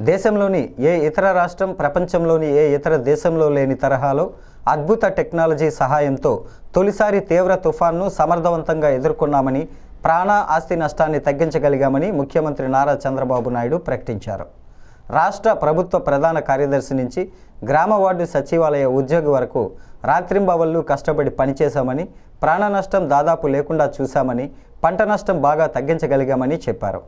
దేశంలోని ఏ ఇతర రాష్ట్రం ప్రపంచంలోని ఏ ఇతర దేశంలో లేని తరహాలో అద్భుత టెక్నాలజీ సహాయంతో తొలిసారి తీవ్ర తుఫాన్ను సమర్థవంతంగా ఎదుర్కొన్నామని ప్రాణ ఆస్తి నష్టాన్ని తగ్గించగలిగామని ముఖ్యమంత్రి నారా చంద్రబాబు నాయుడు ప్రకటించారు. రాష్ట్ర ప్రభుత్వ ప్రధాన కార్యదర్శి నుంచి గ్రామ వార్డు సచివాలయ ఉద్యోగి వరకు రాత్రింబవళ్ళు కష్టపడి పనిచేశామని ప్రాణ నష్టం దాదాపు లేకుండా చూశామని పంట నష్టం బాగా తగ్గించగలిగామని చెప్పారు.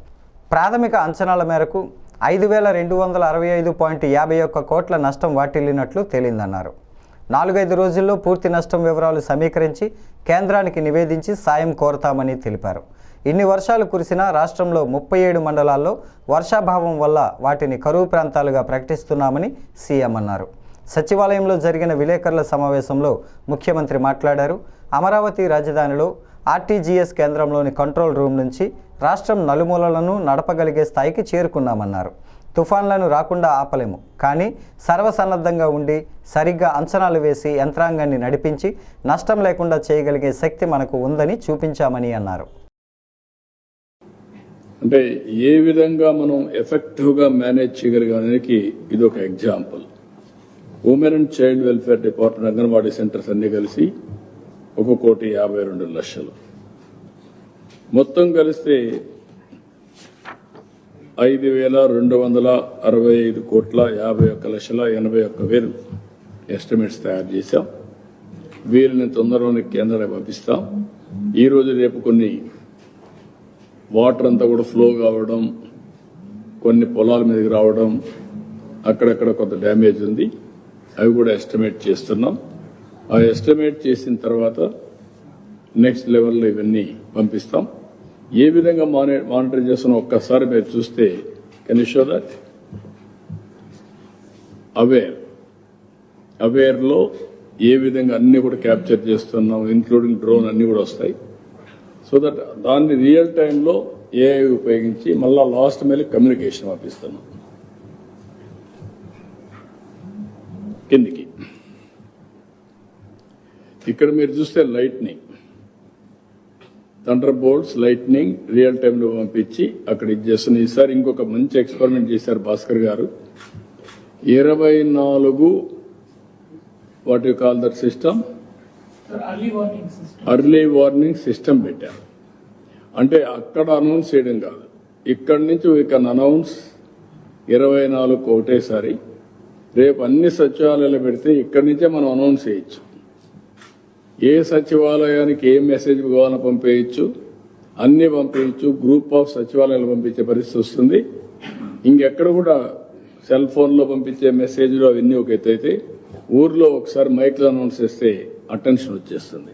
ప్రాథమిక అంచనాల మేరకు ఐదు వేల రెండు వందల అరవై ఐదు పాయింట్ యాభై ఒక్క కోట్ల నష్టం వాటిల్లినట్లు తేలిందన్నారు. నాలుగైదు రోజుల్లో పూర్తి నష్టం వివరాలు సమీకరించి కేంద్రానికి నివేదించి సాయం కోరతామని తెలిపారు. ఇన్ని వర్షాలు కురిసినా రాష్ట్రంలో ముప్పై ఏడు మండలాల్లో వర్షాభావం వల్ల వాటిని కరువు ప్రాంతాలుగా ప్రకటిస్తున్నామని సీఎం అన్నారు. సచివాలయంలో జరిగిన విలేకరుల సమావేశంలో ముఖ్యమంత్రి మాట్లాడారు. అమరావతి రాజధానిలో ఆర్టీజీఎస్ కేంద్రంలోని కంట్రోల్ రూమ్ నుంచి రాష్ట్రం నలుమూలలను నడపగలిగే స్థాయికి చేరుకున్నామన్నారు. తుఫాన్లను రాకుండా ఆపలేము. కానీ సర్వసన్నద్ధంగా ఉండి సరిగ్గా అంచనాలు వేసి యంత్రాంగాన్ని నడిపించి నష్టం లేకుండా చేయగలిగే శక్తి మనకు ఉందని చూపించామని అన్నారు. అంటే ఏ విధంగా మనం ఎఫెక్టివ్గా మేనేజ్ చేయగలిగానికి ఇది ఒక example. Women and child welfare department anganwadi centres అన్ని కలిసి ఒక కోటి యాభై రెండు లక్షలు. మొత్తం కలిస్తే ఐదు వేల రెండు వందల అరవై ఐదు కోట్ల యాభై ఒక్క లక్షల ఎనభై ఒక్క వేలు ఎస్టిమేట్స్ తయారు చేశాం. వీరిని తొందరలోనే కేంద్రానికి పంపిస్తాం. ఈరోజు రేపు కొన్ని వాటర్ అంతా కూడా ఫ్లో కావడం కొన్ని పొలాల మీదకి రావడం అక్కడక్కడ కొంత డ్యామేజ్ ఉంది. అవి కూడా ఎస్టిమేట్ చేస్తున్నాం. ఆ ఎస్టిమేట్ చేసిన తర్వాత నెక్స్ట్ లెవెల్లో ఇవన్నీ పంపిస్తాం. ఏ విధంగా మాని మానిటర్ చేస్తున్నా ఒక్కసారి మీరు చూస్తే కెన్ షో దట్ అవేర్ అవేర్లో ఏ విధంగా అన్నీ కూడా క్యాప్చర్ చేస్తున్నాం ఇంక్లూడింగ్ డ్రోన్ అన్నీ కూడా వస్తాయి. సో దట్ దాన్ని రియల్ టైంలో ఏఐ ఉపయోగించి మళ్ళా లాస్ట్ ಮೇಲೆ కమ్యూనికేషన్ పంపిస్తున్నాం. కిందికి. ఇక్కడ మీరు చూస్తే lightning thunder bolts lightning real టైంలో పంపించి అక్కడ ఇది చేస్తున్నాం ఈసారి ఇంకొక మంచి ఎక్స్పెరిమెంట్ చేశారు భాస్కర్ గారు. ఇరవై నాలుగు what you call that system. Early warning system పెట్టారు. అంటే అక్కడ అనౌన్స్ చేయడం కాదు. ఇక్కడి నుంచి వీ కెన్ అనౌన్స్ ఇరవై నాలుగు ఒకటేసారి. రేపు అన్ని సచివాలయాలు పెడితే ఇక్కడి నుంచే మనం అనౌన్స్ చేయొచ్చు. ఏ సచివాలయానికి ఏ మెసేజ్ కావాలని పంపేయచ్చు అన్నీ పంపేయచ్చు గ్రూప్ ఆఫ్ సచివాలయాలు పంపించే పరిస్థితి వస్తుంది. ఇంకెక్కడ కూడా సెల్ ఫోన్లో పంపించే మెసేజ్లు అవన్నీ ఒక ఎత్తు అయితే ఊర్లో ఒకసారి మైక్లో అనౌన్స్ చేస్తే అటెన్షన్ వచ్చేస్తుంది.